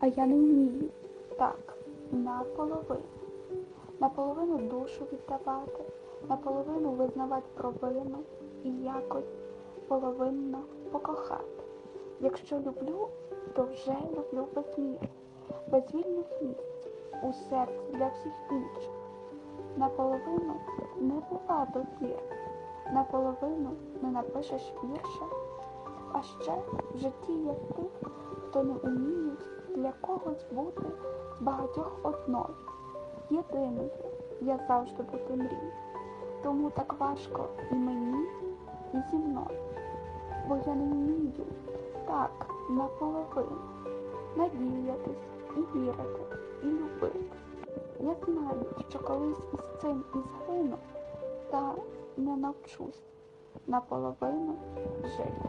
А я не вмію так наполовину. Наполовину душу віддавати, наполовину визнавати провину і якось половинно покохати. Якщо люблю, то вже люблю без міри, без вільних місць у серці для всіх інших. Наполовину не бува довіри, наполовину не напишеш вірша. А ще в житті є тих, хто не уміють для когось бути з багатьох одною. Єдиною я завжди бути мрію. Тому так важко і мені, і зі мною. Бо я не вмію так наполовину надіятись і вірити, і любити. Я знаю, що колись із цим і згину, та не навчусь наполовину жити.